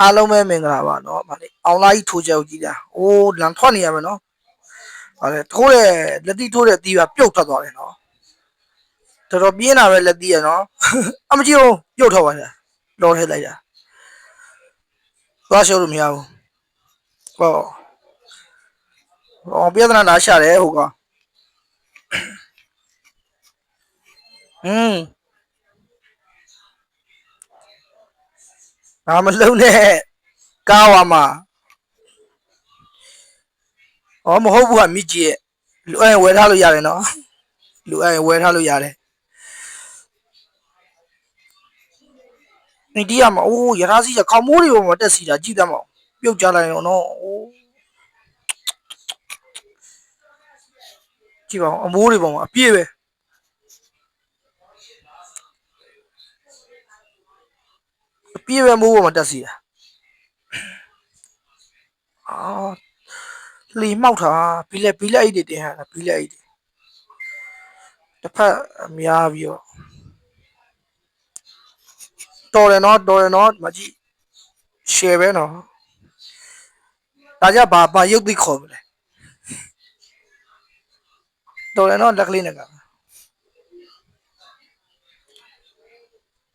အားလုံးပဲမင်္ဂလာပါနော်ဗါလေအောင်လာကြီးထိုးကြောက်ကြီးတာအိုးလန်ထွက်နေရမယ်နော်ဗါလေထိုးတယ်လက်တိထိုးတယ်တီးပါပြုတ်ထွက်သွားတယ်နော်တော်တော်ပြင်းလာပဲလက်တိရနော်အမကြီးအောင်ပြုတ်ထွက်သွားတယ်လောထဲလိုက်တာသွားရှုပ်လို့မရဘူးဟောဟောပြဿနာလာရှာတယ်ဟိုကောင်อืม အာမလုံးနဲ့ကားဝါမှာဩမဟုတ်ဘူးကမြစ်ကြီးရဲ့လူအဲ့ဝယ်ထားလို့ရတယ်နော်လူအဲ့ဝယ်ထားလို့ရတယ်နေဒီရမှာအိုးရထားစီးရခေါမိုးတွေပေါ်မှာတက်စီတာကြည့်တတ်မအောင်ပြုတ်ကြလိုက်တော့နော်အိုးကြည့်ပါဦးအမိုးတွေပေါ်မှာအပြည့်ပဲ အပြည့်ပဲမိုးပေါ်မှာတက်စီတာအာလီမောက်တာဘီလက်ဘီလက်အိတ်တွေတင်ရတာဘီလက်အိတ်တွေတစ်ဖက်အများပြီးတော့တော်တယ်နော်တော်တယ်နော်ဒီမကြည့် share ပဲနော်ဒါကြဘာဘာရုပ်သိခေါ်မလဲတော်တယ်နော်လက်ကလေးနဲ့က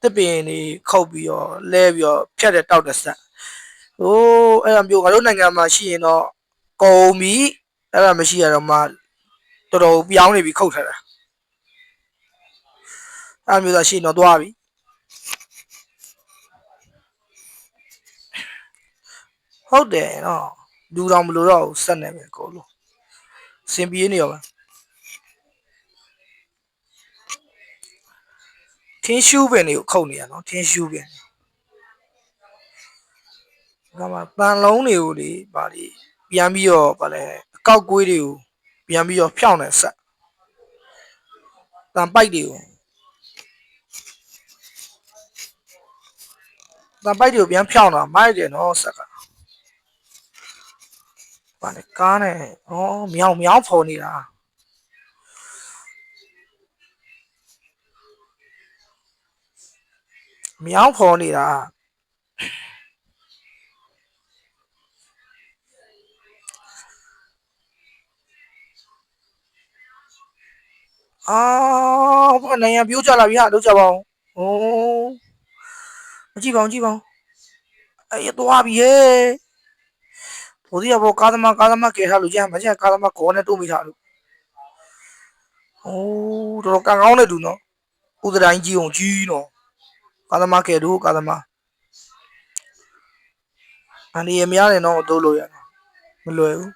တစ်ပင်နေခုတ်ပြီးတော့လဲပြီးတော့ဖြတ်တဲ့တောက်တဲ့ဆက်ဟိုးအဲ့ဒါမျိုးငါတို့နိုင်ငံမှာရှိရင်တော့ကုံပြီအဲ့ဒါမရှိရတော့မှတော်တော်ပြောင်းနေပြီခုတ်ထားတာအဲ့ဒါမျိုးသာရှိရင်တော့သွားပြီဟုတ်တယ်နော်လူတော်မလို့တော့ဘူးစက်နေပဲအကုန်လုံးစင်ပြေးနေရောပါ င်းရှူးပင်တွေကိုခုတ်နေရနော်ထင်းရှူးပင်ဒါမှတန်လုံးတွေကိုလေဗာလေပြန်ပြီးတော့ဗာလဲအကောက်ကွေးတွေကိုပြန်ပြီးတော့ဖြောင်းနေဆက်တန်ပိုက်တွေကိုတန်ပိုက်တွေကိုပြန်ဖြောင်းတာမိုက်တယ်နော်ဆက်ကဗာလေကားနဲ့ဩမြောင်မြောင်ဖော်နေတာ မြောင်ဖော်နေတာအာဘာနိုင်ရပြိုးကြလာပြီဟာလောက်ကြပါအောင်ဩမကြည့်ပါအောင်ကြည့်ပါအောင်အဲ့တော့ပြီဟဲ့ဘိုးဒီဘောကားသမားကားသမားကဲထားလို့ကြာမကြာကားသမားကောနဲ့တိုးမိထားလို့ဩတော်တော်ကန်ကောင်းတဲ့လူနော်ဥဒတိုင်းကြီးအောင်ကြီးနော် ကားသမားကဲတို့ကားသမားအန်ဒီရမရနဲ့တော့တိုးလို့ရမလွယ်ဘူး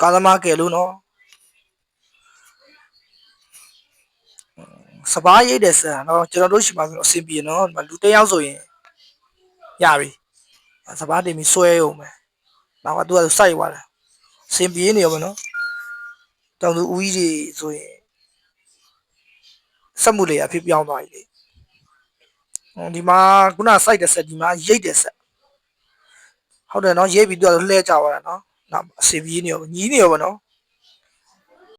ကားသမားကဲလို့နော်စပားရိတ်တယ်ဆန်နော်ကျွန်တော်တို့ရှိမှဆိုတော့အဆင်ပြေနော်ဒီမှာလူတစ်ယောက်ဆိုရင်ရပြီစပားတင်ပြီးဆွဲရုံပဲနောက်ကသူကစိုက်သွားတယ်အဆင်ပြေနေရောပဲနော်တောင်သူဦးကြီးတွေဆိုရင် စက်မှုလေအဖြစ်ပြောင်းသွားပြီလေဟိုဒီမှာခုနစိုက်တဲ့ဆက်ဒီမှာရိတ်တဲ့ဆက်ဟုတ်တယ်နော်ရိတ်ပြီးသူကလှဲကြသွားတာနော်နောက်အဆင်ပြေနေရောညီးနေရောပဲနော်